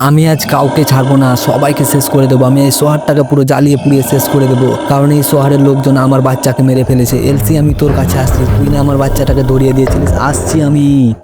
আমি আজ কাউকে ছাড়বো না, সবাইকে শেষ করে দেবো। আমি এই শহরটাকে পুরো জ্বালিয়ে পুড়িয়ে শেষ করে দেবো। কারণ এই শহরের লোকজন আমার বাচ্চাকে মেরে ফেলেছে। এলসি, আমি তোর কাছে আসছি। তুই না আমার বাচ্চাটাকে ধরিয়ে দিয়েছিলিস। আসছি আমি।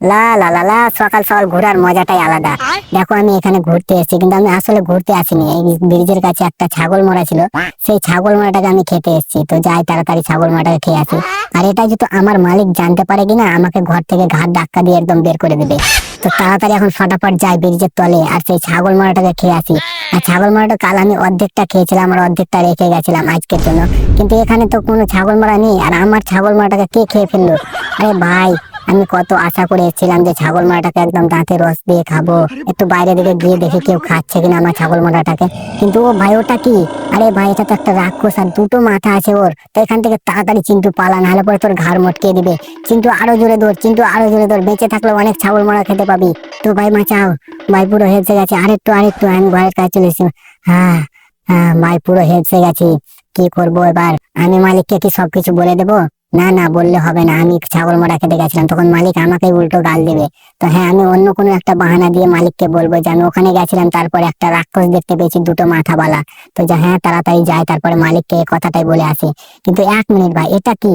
লা লা লা লা, সকাল সকাল ঘোরার মজাটাই আলাদা। দেখো, আমি এখানে ঘুরতে এসেছি, কিন্তু আমি আসলে ঘুরতে আসিনি। এই ব্রিজের কাছে একটা ছাগল মরা ছিল। সেই ছাগল মরাটাকে আমি খেতে এসেছি। তো যাই, তাড়াতাড়ি ছাগল মরাটাকে খেয়ে আসি। আর এটা যদি আমার মালিক জানতে পারে কিনা, আমাকে ঘর থেকে ঘাট ধাক্কা দিয়ে একদম বের করে দেবে। তো তাড়াতাড়ি এখন ফটাফট যাই ব্রিজের তলে। আর সেই ছাগল মরাটাকে খেয়ে আসি। আর ছাগল মরাটা কাল আমি অর্ধেকটা খেয়েছিলাম আর অর্ধেকটা রেখে গেছিলাম আজকের জন্য। কিন্তু এখানে তো কোনো ছাগল মরা নেই। আর আমার ছাগল মরাটাকে কে খেয়ে ফেলল? আরে ভাই আমি কত আশা করে এসেছিলাম যে ছাগল মারাটাকে একদম দাঁতে রস দিয়ে খাব। একটু বাইরে দিকে গিয়ে দেখি কেউ খাচ্ছে কিনা আমার ছাগল মারাটাকে। কিন্তু ও ভাই, ওটা কি? আরে ভাই, এটা তো একটা রাক্ষস আর দুটো মাথা আছে ওর। তো এখান থেকে তাড়াতাড়ি চিন্টু পালা, নাহলে পরে তোর ঘাড় মটকে দিবে। চিন্টু আরও জোরে দৌড়, চিন্টু আরও জোরে দৌড়। বেঁচে থাকলে অনেক ছাগল মারা খেতে পাবি। তো ভাই মাচাও ভাই পুরো হেসে গেছে। আরেকটু আরেকটু, আমি ঘরের কাছে চলে এসেছি। হ্যাঁ হ্যাঁ ভাই পুরো হেসে গেছি। কি করব এবার? আমি মালিককে কি সবকিছু বলে দেবো? না না, বললে হবে না। আমি ছাগল মোড়া খেতে গেছিলাম। তখন মালিক আমাকে উল্টো গাল দেবে। তো হ্যাঁ আমি অন্য কোনো একটা বাহানা দিয়ে মালিককে বলব যে, আমি ওখানে গেছিলাম, তারপরে একটা রাক্ষস দেখতে পেয়েছি, দুটো মাথাওয়ালা। তো যে হ্যাঁ তাড়াতাড়ি যায়, তারপরে মালিককে এই কথাটাই বলে আসে। কিন্তু এক মিনিট ভাই, এটা কি?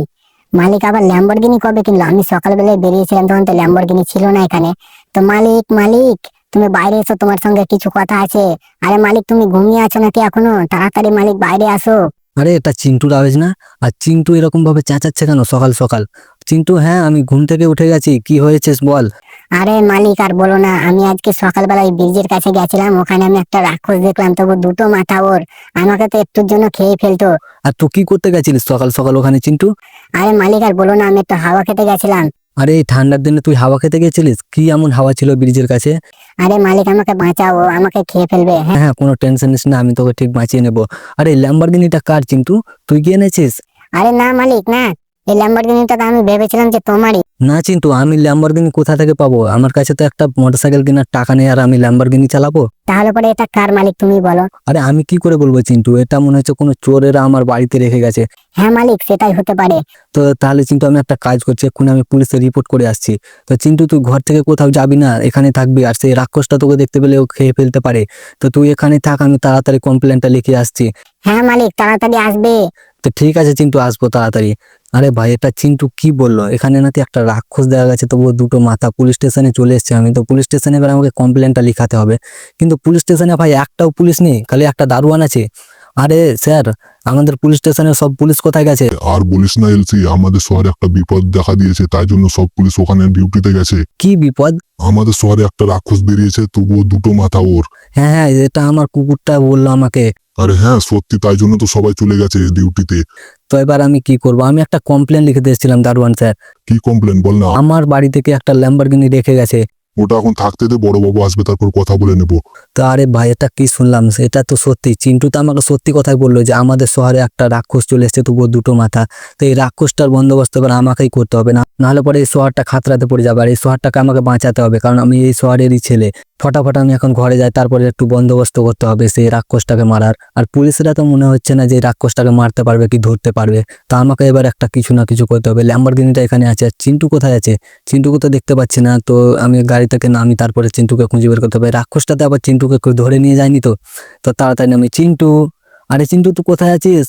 মালিক আবার ল্যাম্বরগিনি কবে কিনলো? আমি সকালবেলায় বেরিয়েছিলাম, তখন তো ল্যাম্বরগিনি ছিল না এখানে। তো মালিক মালিক, তুমি বাইরে এসো, তোমার সঙ্গে কিছু কথা আছে। আরে মালিক, তুমি ঘুমিয়ে আছো নাকি এখনও? তাড়াতাড়ি মালিক, বাইরে আসো। আরে এটা চিন্টুর আওয়াজ না? আর চিন্টু এরকম ভাবে চেঁচাচ্ছে কেন সকাল সকাল? চিন্টু হ্যাঁ আমি ঘুম থেকে উঠে গেছি। কি হয়েছে বল? আরে মালিক আর বলো না আমি আজকে সকালবেলা ওই ব্রিজের কাছে গেছিলাম। ওখানে আমি একটা রাক্ষস দেখলাম তবু দুটো মাথা ওর। আমাকে তো একটুর জন্য খেয়ে ফেলতো। আর তুই কি করতে গেছিলিস সকাল সকাল ওখানে চিন্টু? আরে মালিক আর বলো না আমি একটু হাওয়া খেতে গেছিলাম। আরে এই ঠান্ডার দিনে তুই হাওয়া খেতে গেছিলিস? কি এমন হাওয়া ছিল ব্রিজের কাছে? আরে মালিক আমাকে বাঁচাও আমাকে খেয়ে ফেলবে হ্যাঁ? হ্যাঁ কোনো টেনশন নিস না আমি তোকে ঠিক বাঁচিয়ে নেব। আরে ল্যাম্বারগিনিটা কার কিন্তু তুই কি এনেছিস? আরে না মালিক না। এই ল্যাম্বরগিনিটা তো আমি ভেবেছিলাম যে তোমারই। না চিন্টু আমি ল্যাম্বারগিনি কোথা থেকে পাবো? আমার কাছে তো একটা মোটরসাইকেল কেনার টাকা নেই আর আমি ল্যাম্বারগিনি চালাবো? তাহলে পরে এটা কার মালিক তুমি বলো? আরে আমি কি করে বলব চিন্টু এটা মনে হচ্ছে কোনো চোরেরা আমার বাড়িতে রেখে গেছে। হ্যাঁ মালিক সেটাই হতে পারে। তো তাহলে চিন্টু আমি একটা কাজ করছি এক্ষুনি আমি পুলিশে রিপোর্ট করে আসছি। তো চিন্টু তুই ঘর থেকে কোথাও যাবি না এখানে থাকবি আর সেই রাক্ষসটা তোকে দেখতে পেলে ও খেয়ে ফেলতে পারে। তো তুই এখানে থাক আমি তাড়াতাড়ি কমপ্লেনটা লিখে আসছি। হ্যাঁ মালিক তাড়াতাড়ি আসবে। তো ঠিক আছে চিন্টু আসব তাড়াতাড়ি। আরে ভাই এটা চিন্টু কি বলল? এখানে নাকি একটা রাক্ষস দেখা গেছে তবুও দুটো মাথা পুলিশ স্টেশনে চলে এসছে। আমি তো পুলিশ স্টেশনে এবার আমাকে কমপ্লেনটা লিখাতে হবে। কিন্তু পুলিশ স্টেশনে ভাই একটাও পুলিশ নেই খালি একটা দারোয়ান আছে। আরে স্যার আমাদের পুলিশ স্টেশনে সব পুলিশ কোথায় গেছে? আর বলিস না এলসি আমাদের শহরে একটা বিপদ দেখা দিয়েছে তাই জন্য সব পুলিশ ওখানে ডিউটিতে গেছে। কি বিপদ? আমাদের শহরে একটা রাক্ষস বেরিয়েছে তবুও দুটো মাথা ওর। হ্যাঁ হ্যাঁ এটা আমার কুকুরটা বলল আমাকে। আরে হ্যাঁ সত্যি তাই জন্য তো সবাই চলে গেছে ডিউটিতে। তো এবার আমি কি করব? আমি একটা কমপ্লেন লিখে দিয়েছিলাম দারোয়ান স্যার। কি কমপ্লেন বল না। আমার বাড়ি থেকে একটা ল্যাম্বরগিনি রেখে গেছে। ওটা এখন থাকতে দে বড় বাবু আসবে তারপর কথা বলে নেব। তা আরে ভাই এটা কি শুনলাম? এটা তো সত্যি। চিন্টু তো আমাকে সত্যি কথাই বলল যে আমাদের শহরে একটা রাক্ষস চলে এসছে তবুও দুটো মাথা। তো এই রাক্ষসটার বন্দোবস্ত এবার আমাকেই করতে হবে। না নাহলে পরে এই শহরটা খাতরাতে পড়ে যাবে। আর এই শহরটাকে আমাকে বাঁচাতে হবে কারণ আমি এই শহরেরই ছেলে। ফটাফট আমি এখন ঘরে যাই, তারপরে একটু বন্দোবস্ত করতে হবে সেই রাক্ষসটাকে মারার। আর পুলিশরা তো মনে হচ্ছে না যে রাক্ষসটাকে মারতে পারবে কি ধরতে পারবে। তা আমাকে এবার একটা কিছু না কিছু করতে হবে। ল্যাম্বরগিনিটা এখানে আছে আর চিন্টু কোথায় আছে? চিন্টুকে তো দেখতে পাচ্ছি না, তো আমি গাড়ি থেকে নামি তারপরে চিন্টুকে খুঁজে বের করতে হবে। রাক্ষসটাতে আবার চিন্টুকে ধরে নিয়ে যায়নি তো? তো তাড়াতাড়ি আমি চিন্টু আরে চিন্টু তুই কোথায় আছিস?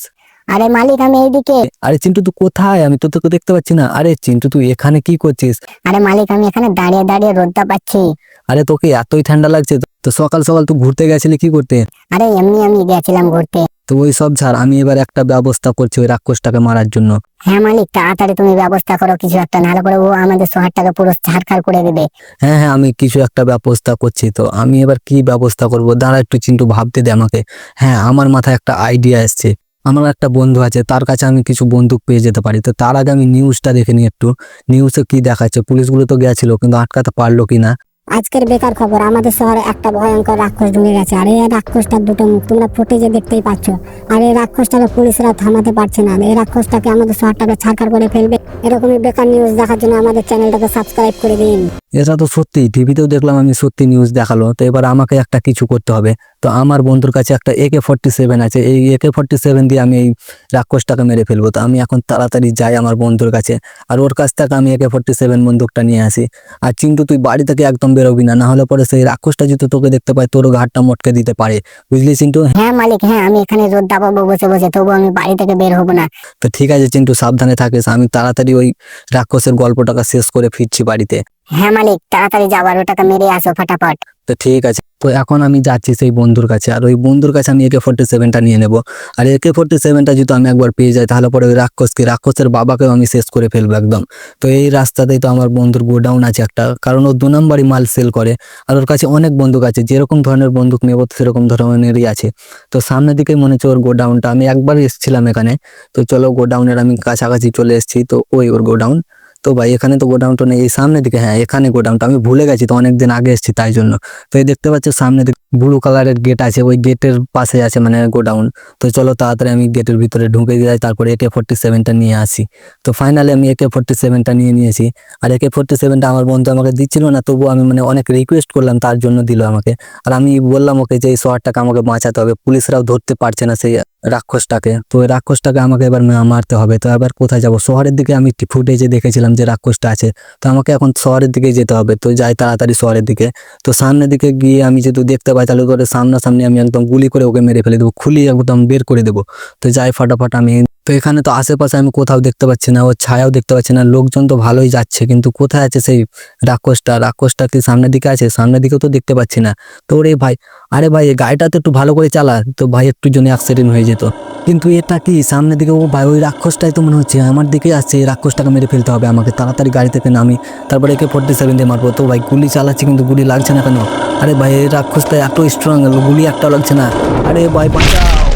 আরে মালিক আমি এইদিকে। আরে চিন্টু তুই কোথায়? আমি তো তোকে দেখতে পাচ্ছি না। আরে চিন্টু তুই এখানে কি করছিস? আরে মালিক আমি এখানে দাঁড়িয়ে দাঁড়িয়ে রোদটা পাচ্ছি। আরে তোকে এতই ঠান্ডা লাগছে তো সকাল সকাল তুই ঘুরতে গেছিলি কি করতে? আরে এমনি আমি গেছিলাম ঘুরতে। তো ওই সব ছাড় আমি এবার একটা ব্যবস্থা করছি ওই রাক্ষসটাকে মারার জন্য। হ্যাঁ মালিক তাড়াতাড়ি তুমি ব্যবস্থা করো কিছু একটা নাহলে করে ও আমাদের শহরটাকে পুরো ছাড়খাড় করে দেবে। হ্যাঁ হ্যাঁ আমি কিছু একটা ব্যবস্থা করছি তো আমি এবার কি ব্যবস্থা করব? দাঁড়া একটু চিন্টু ভাবতে দে আমাকে। হ্যাঁ আমার মাথায় একটা আইডিয়া এসছে। আমার একটা বন্ধু আছে, তার কাছে আমি কিছু বন্দুক পেয়ে যেতে পারি। তো তার আগে আমি নিউজটা দেখে নিই একটু। নিউজে কি দেখাচ্ছে? পুলিশগুলো তো গেছিল, কিন্তু আটকাতে পারল কি না? আজকের বেকার খবর, আমাদের শহরে একটা ভয়ঙ্কর রাক্ষস ঢুকে গেছে। আর এই রাক্ষসটার দুটো মুখ, তোমরা ফুটেজে দেখতেই পাচ্ছ। আর এই রাক্ষসটাকে পুলিশরা থামাতে পারছে না। এই রাক্ষসটাকে আমাদের শহরটাকে ছাড়কার করে ফেলবে। এরকমই বেকার নিউজ দেখার জন্য আমাদের চ্যানেলটাকে সাবস্ক্রাইব করে দিন। এটা তো সত্যি টিভিতেও দেখলাম আমি সত্যি নিউজ দেখাল। তো এবার আমাকে একটা কিছু করতে হবে। তো আমার বন্ধুর কাছে একটা একে ফর্টি সেভেন আছে। এই একে ফর্টি সেভেন দিয়ে আমি এই রাক্ষসটাকে মেরে ফেলব। তো আমি এখন তাড়াতাড়ি যাই আমার বন্ধুর কাছে। আর ওর কাছ থেকে আমি একে ফর্টি সেভেন বন্দুকটা নিয়ে আসি। আর চিন্টু তুই বাড়ি থেকে একদম বেরোবি না হলে পরে সেই রাক্ষসটা যদি তোকে দেখতে পায় তোরও ঘাটটা মটকে দিতে পারে। বুঝলি চিন্টু? হ্যাঁ মালিক হ্যাঁ আমি এখানে রোদ দাবাবো বসে বসে তবু আমি বাড়ি থেকে বের হব না। তো ঠিক আছে চিন্টু সাবধানে থাকিস। আমি তাড়াতাড়ি ওই রাক্ষসের গল্পটাকে শেষ করে ফিরছি বাড়িতে। হ্যাঁ মালিক, তাড়াতাড়ি যাবার ওটাকে মেরে আসো ফটাফট। তো ঠিক আছে, তো এখন আমি যাচ্ছি সেই বন্ধুর কাছে। আর ওই বন্ধুর কাছে আমি একে ফোর্টি সেভেনটা নিয়ে নেব। আর একে ফোর্টি সেভেনটা যদি আমি একবার পেয়ে যাই, তাহলে পরে ওই রাক্ষসকে, রাক্ষসের বাবাকেও আমি শেষ করে ফেলব একদম। তো এই রাস্তাতেই তো আমার বন্ধুর গোডাউন আছে একটা, কারণ ও দু নম্বরই মাল সেল করে। আর ওর কাছে অনেক বন্দুক আছে, যেরকম ধরনের বন্দুক নেব, সেরকম ধরনেরই আছে। তো সামনের দিকেই মনে হচ্ছে ওর গোডাউনটা, আমি একবার এসেছিলাম এখানে। তো চলো, গোডাউনের আমি কাছাকাছি চলে এসেছি, তো ওই ওর গোডাউন। তো ভাই, এখানে তো গোডাউনটা নেই, এই সামনের দিকে হ্যাঁ এখানে গোডাউনটা। আমি ভুলে গেছি তো, অনেকদিন আগে এসেছি তাই জন্য। তো এই দেখতে পাচ্ছ সামনে দিকে ব্লু কালারের গেট আছে, ওই গেটের পাশে আছে মানে গোডাউন। তো চলো তাড়াতাড়ি আমি গেটের ভিতরে ঢুকে যাই, তারপরে একে ফোর্টি সেভেনটা নিয়ে আসি। তো ফাইনালি আমি একে ফোর্টি সেভেনটা নিয়ে নিয়েছি। আর একে ফোর্টি সেভেনটা আমার বন্ধু আমাকে দিচ্ছিল না, তবুও আমি মানে অনেক রিকোয়েস্ট করলাম, তার জন্য দিল আমাকে। আর আমি বললাম ওকে যে এই শহরটাকে আমাকে বাঁচাতে হবে, পুলিশরাও ধরতে পারছে না সেই রাক্ষসটাকে। তো ওই রাক্ষসটাকে আমাকে এবার মারতে হবে। তো এবার কোথায় যাব? শহরের দিকে আমি একটি ফুটেজে দেখেছিলাম যে রাক্ষসটা আছে। তো আমাকে এখন শহরের দিকে যেতে হবে। তো যাই তাড়াতাড়ি শহরের দিকে। তো সামনের দিকে গিয়ে আমি যেহেতু দেখতে পাই, তাহলে করে সামনাসামনি আমি একদম গুলি করে ওকে মেরে ফেলে দেবো। খুলি একদম বের করে দেবো। তো যাই, ফটাফট আমি তো এখানে তো আশেপাশে আমি কোথাও দেখতে পাচ্ছি না ওর ছায়াও দেখতে পাচ্ছি না। লোকজন তো ভালোই যাচ্ছে, কিন্তু কোথায় আছে সেই রাক্ষসটা? রাক্ষসটা কি সামনের দিকে আছে? সামনের দিকেও তো দেখতে পাচ্ছি না। তো ওরে ভাই, আরে ভাই গাড়িটা তো একটু ভালো করে চালা, তো ভাই একটু জন্য অ্যাক্সিডেন্ট হয়ে যেত। কিন্তু এটা কি সামনের দিকে? ও ভাই, ওই রাক্ষসটাই তো মনে হচ্ছে, আমার দিকে আসছে, এই রাক্ষসটাকে মেরে ফেলতে হবে আমাকে। তাড়াতাড়ি গাড়ি থেকে নামি, তারপরে একে ফোর্টি সেভেন দিয়ে মারবো। তো ভাই, গুলি চালাচ্ছি কিন্তু গুলি লাগছে না কেন? আরে ভাই, এই রাক্ষসটা এত স্ট্রং গুলি একটা লাগছে না। আরে ভাই, বাঁচাও!